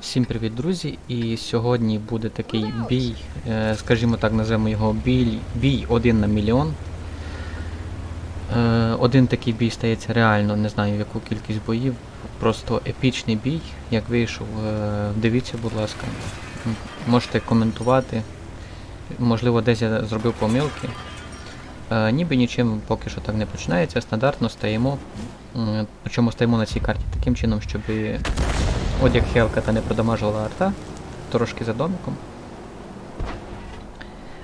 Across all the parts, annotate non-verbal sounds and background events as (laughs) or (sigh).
Всім привіт, друзі! І сьогодні буде такий бій, е, скажімо так, називаємо його бій, бій один на мільйон. Е, Один такий бій стається реально, не знаю в яку кількість боїв. Просто епічний бій, як вийшов. Е, Дивіться, будь ласка. Можете коментувати. Можливо, десь я зробив помилки. Ніби нічим поки що так не починається. Стандартно стаємо. Причому стаємо на цій карті таким чином, щоб От як Хелка та не продамажувала арта, трошки за домиком.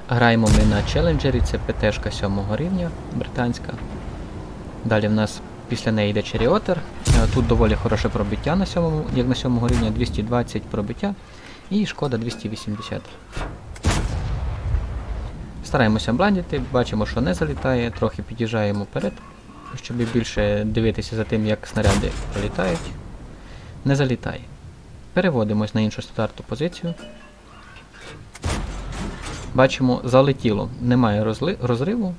Граємо ми на челенджері, це ПТшка 7 рівня британська. Далі в нас після неї йде Черіотер. Е, Тут доволі хороше пробиття на 7, як на 7 рівня, 220 пробиття і шкода 280. Стараємося бландити, бачимо, що не залітає, трохи під'їжджаємо вперед, щоб більше дивитися за тим, як снаряди пролітають не залітає. Переводимось на іншу стандартну позицію. Бачимо, залетіло. Немає розли... розриву.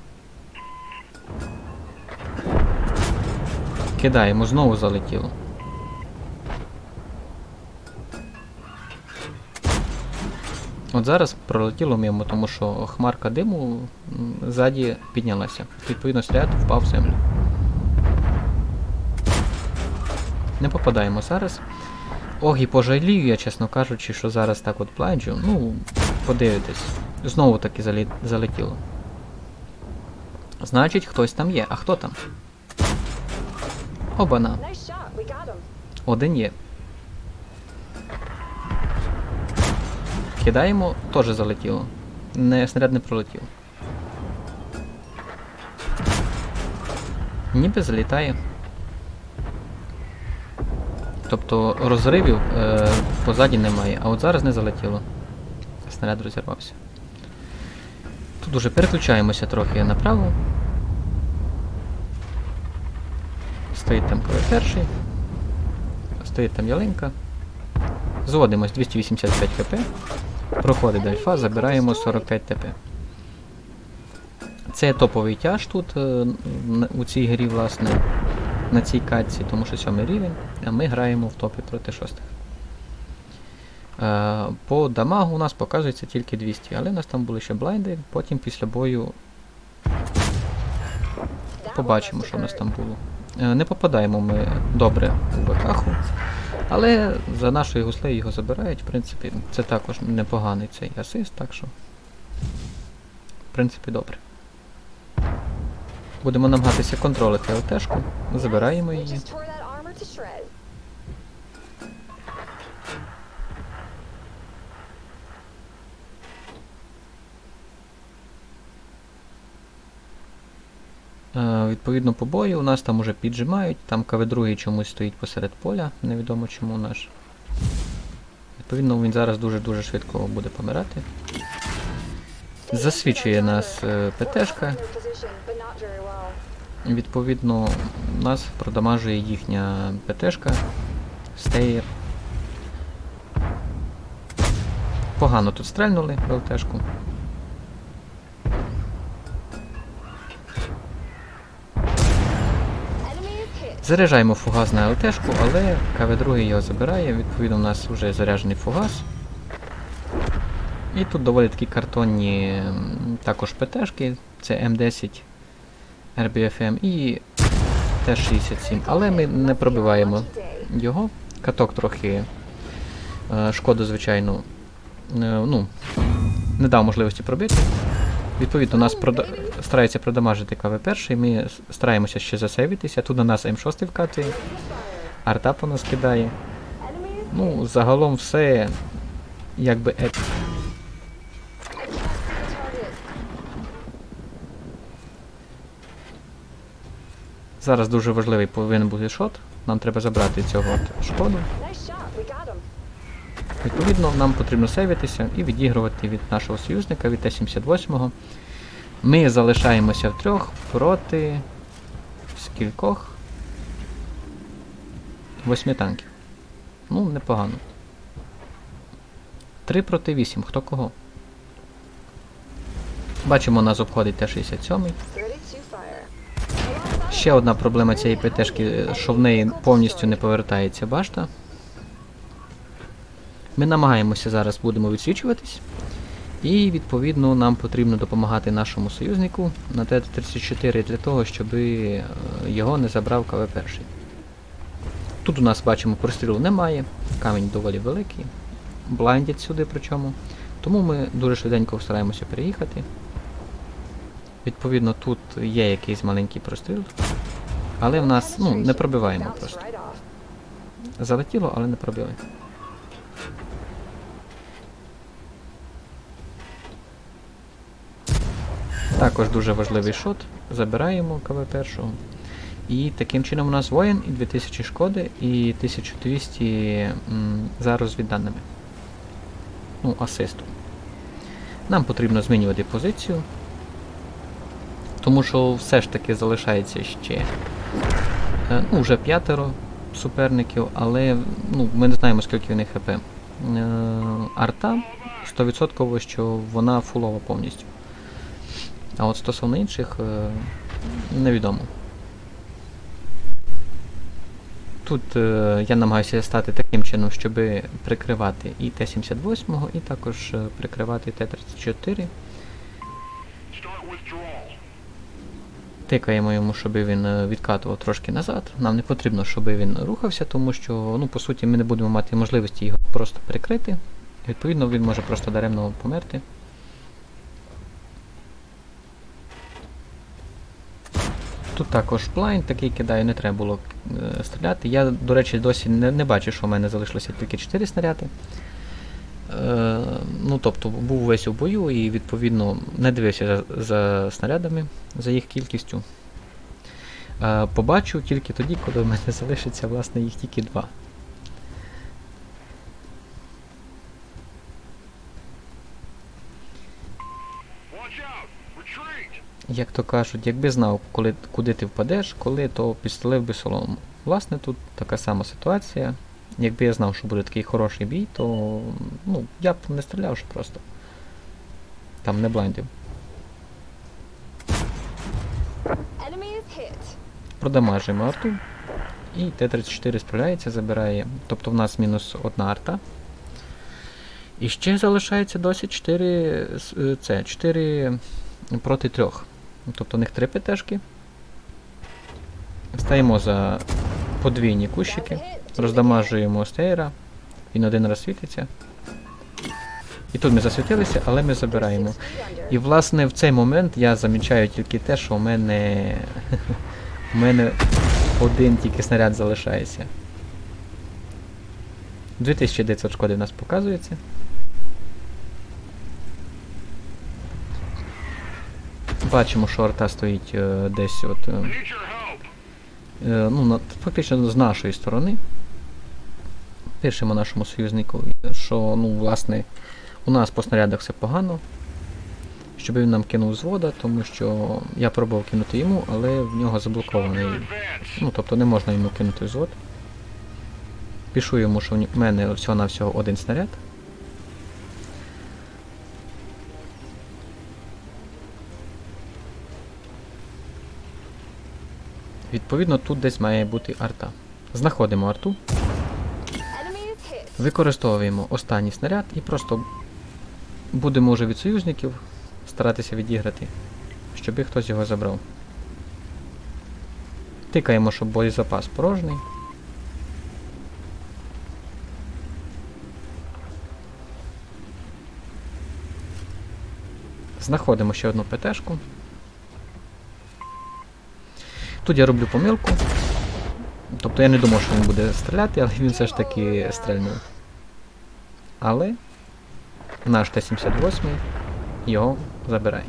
Кидаємо, знову залетіло. От зараз пролетіло мимо, тому що хмарка диму ззаді піднялася. Відповідно, снаряд впав в землю. Не попадаємо зараз. Ох, і пожалію я, чесно кажучи, що зараз так от планджу. Ну, подивитесь. Знову таки залі... залетіло. Значить, хтось там є. А хто там? Обана. Один є. Кидаємо, теж залетіло. Не, снаряд не пролетів. Ніби залітає. Тобто розривів е, позаді немає, а от зараз не залетіло. Снаряд розірвався. Тут уже переключаємося трохи направо. Стоїть там перший. Стоїть там ялинка. Зводимось 285 хп. Проходить альфа, забираємо 45 ТП. Це топовий тяж тут е, у цій грі, власне, на цій катці, тому що 7 рівень, а ми граємо в топі проти шостих. Е, По дамагу у нас показується тільки 200, але у нас там були ще блайнди, потім після бою побачимо, що в нас там було. Е, Не попадаємо ми добре у ВКху, але за нашою гуслею його забирають. В принципі, це також непоганий цей асист, так що. В принципі, добре. Будемо намагатися контролити ЛТшку, забираємо її. Е, відповідно по бою у нас там уже піджимають, там КВ-2 чомусь стоїть посеред поля, невідомо чому наш. Відповідно, він зараз дуже-дуже швидко буде помирати. Засвічує нас е, ПТшка, відповідно, нас продамажує їхня ПТшка, стеєр. Погано тут стрельнули в ЛТшку. Enemy is hit. Заряджаємо фугас на ЛТшку, але КВ-2 його забирає, відповідно у нас вже заряджений фугас. І тут доволі такі картонні також ПТшки, це М10 RBFM і Т-67, але ми не пробиваємо його. Каток трохи е, шкоду, звичайно, е, ну, не дав можливості пробити. Відповідно, нас прода... старається продамажити КВ-1, ми стараємося ще засейвитися. Тут на нас М6 вкатує, арта по нас кидає. Ну, загалом все якби еп. Зараз дуже важливий повинен бути шот. Нам треба забрати цього от шкоду. Відповідно, нам потрібно сейвитися і відігрувати від нашого союзника, від Т-78. Ми залишаємося втрьох проти скількох? Восьми танків. Ну, непогано. 3 проти 8, хто кого. Бачимо, нас обходить Т-67. Ще одна проблема цієї ПТшки, що в неї повністю не повертається башта. Ми намагаємося зараз будемо відсвічуватись. І відповідно нам потрібно допомагати нашому союзнику на Т-34 для того, щоб е, його не забрав КВ-1. Тут у нас бачимо прострілу немає, камінь доволі великий, блайндять сюди причому. Тому ми дуже швиденько стараємося переїхати. Відповідно, тут є якийсь маленький простріл, але в нас ну, не пробиваємо просто. Залетіло, але не пробили. Також дуже важливий шот. Забираємо КВ першого. І таким чином у нас воїн і 2000 шкоди, і 1200 м, за розвідданими. Ну, асисту. Нам потрібно змінювати позицію. Тому що все ж таки залишається ще ну, вже п'ятеро суперників, але ну, ми не знаємо, скільки в них ХП. Е, арта 100% що вона фулова повністю. А от стосовно інших е, невідомо. Тут е, я намагаюся стати таким чином, щоб прикривати і Т-78, і також е, прикривати Т-34. Тикаємо йому, щоб він е, відкатував трошки назад. Нам не потрібно, щоб він рухався, тому що, ну, по суті, ми не будемо мати можливості його просто прикрити. Відповідно, він може просто даремно померти. Тут також блайнд такий кидаю, не треба було е, стріляти. Я, до речі, досі не, не бачу, що в мене залишилося тільки 4 снаряди. Е, ну, тобто був весь у бою і відповідно не дивився за, за снарядами, за їх кількістю. Е, побачу тільки тоді, коли в мене (laughs) залишиться власне їх тільки два. Як то кажуть, якби знав, коли, куди ти впадеш, коли, то підстелив би солому. Власне, тут така сама ситуація. Якби я знав, що буде такий хороший бій, то ну, я б не стріляв ще просто. Там не блайндив. Продамажуємо арту. І Т-34 справляється, забирає. Тобто в нас мінус одна арта. І ще залишається досі 4 е, це, 4 проти 3. Тобто в них 3 ПТшки. Стаємо за подвійні кущики. Роздамажуємо стейра. Він один раз світиться. І тут ми засвітилися, але ми забираємо. І власне в цей момент я замічаю тільки те, що у мене. (laughs) у мене один тільки снаряд залишається. 2900 шкоди в нас показується. Бачимо, що арта стоїть е, десь от. е, е, ну, на, фактично з нашої сторони. Пишемо нашому союзнику, що ну, власне, у нас по снарядах все погано. Щоб він нам кинув звода, тому що я пробував кинути йому, але в нього заблокований. Ну, тобто не можна йому кинути взвод. Пишу йому, що в мене всього-навсього один снаряд. Відповідно, тут десь має бути арта. Знаходимо арту. Використовуємо останній снаряд і просто будемо вже від союзників старатися відіграти, щоб хтось його забрав. Тикаємо, щоб боєзапас порожній. Знаходимо ще одну ПТшку. Тут я роблю помилку. Тобто я не думав, що він буде стріляти, але він все ж таки стрельнув. Але наш Т-78 його забирає.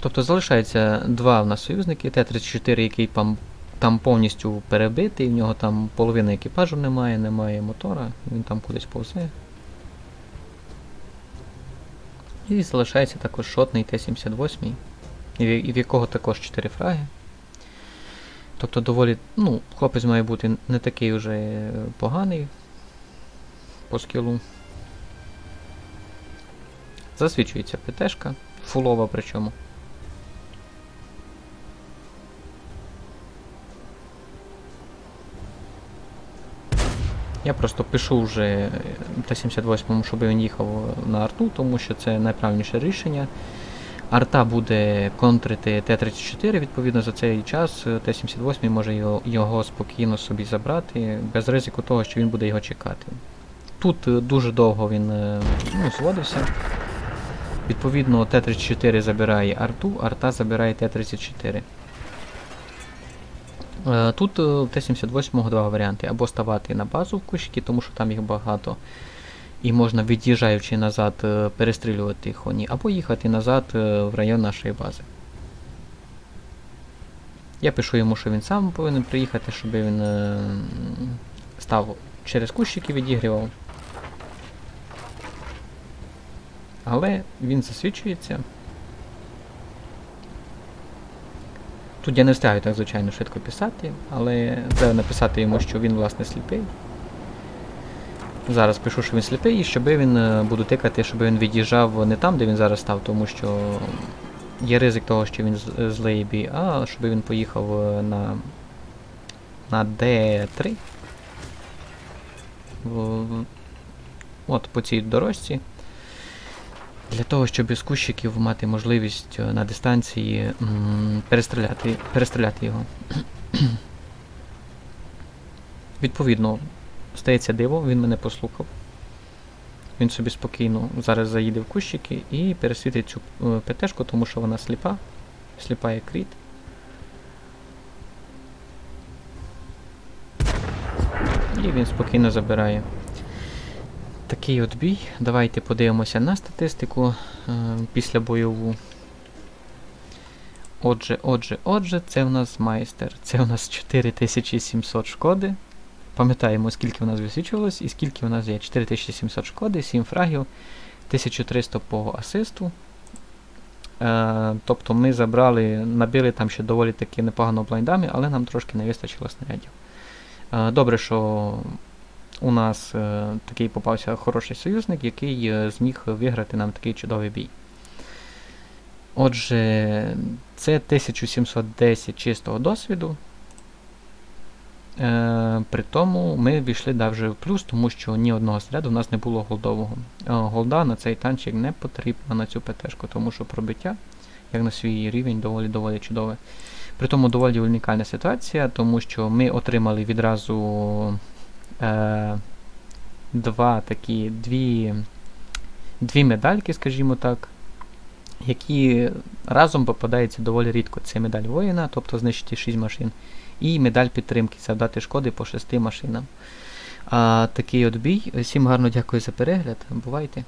Тобто залишається два в нас союзники, Т-34, який там, там повністю перебитий, в нього там половини екіпажу немає, немає мотора, він там кудись повзе. І залишається також шотний Т-78, в, якого також 4 фраги. Тобто доволі, ну, хлопець має бути не такий вже поганий по скілу. Засвічується ПТшка, фулова причому. Я просто пишу вже Т-78, щоб він їхав на арту, тому що це найправильніше рішення. Арта буде контрити Т-34, відповідно за цей час е, Т-78 може його, його спокійно собі забрати, без ризику того, що він буде його чекати. Тут е, дуже довго він е, ну, зводився. Відповідно, Т-34 забирає арту, арта забирає Т-34. Е, Тут е, в Т-78 два варіанти. Або ставати на базу в кущики, тому що там їх багато. І можна, від'їжджаючи назад, е, перестрілювати їх вони, або їхати назад е, в район нашої бази. Я пишу йому, що він сам повинен приїхати, щоб він е, став через кущики відігрівав. Але він засвідчується. Тут я не встигаю так, звичайно, швидко писати, але треба написати йому, що він, власне, сліпий. Зараз пишу, що він сліпий, і щоб він е, буду тикати, щоб він від'їжджав не там, де він зараз став, тому що є ризик того, що він злий бій, а щоб він поїхав е, на, на D3. От по цій дорожці. Для того, щоб із кущиків мати можливість е, на дистанції перестріляти, перестріляти його. (clears throat) Відповідно, стається диво, він мене послухав. Він собі спокійно зараз заїде в кущики і пересвітить цю е, ПТшку, тому що вона сліпа. Сліпа як кріт. І він спокійно забирає. Такий от бій. Давайте подивимося на статистику е, після бойову. Отже, отже, отже, це в нас майстер. Це у нас 4700 шкоди. Пам'ятаємо, скільки в нас висвічувалось і скільки в нас є. 4700 шкоди, 7 фрагів, 1300 по асисту. Е, тобто ми забрали, набили там ще доволі таки непогано блайндами, але нам трошки не вистачило снарядів. Е, добре, що у нас е, такий попався хороший союзник, який е, зміг виграти нам такий чудовий бій. Отже, це 1710 чистого досвіду. Е, при тому ми війшли даже в плюс, тому що ні одного снаряду в нас не було голдового. Е, голда на цей танчик не потрібна на цю ПТшку, тому що пробиття, як на свій рівень, доволі доволі чудове. При тому доволі унікальна ситуація, тому що ми отримали відразу е, два такі, дві, дві медальки, скажімо так, які разом попадаються доволі рідко. Це медаль воїна, тобто знищити 6 машин, і медаль підтримки, завдати шкоди по 6 машинам. А такий от бій. Всім гарно дякую за перегляд. Бувайте!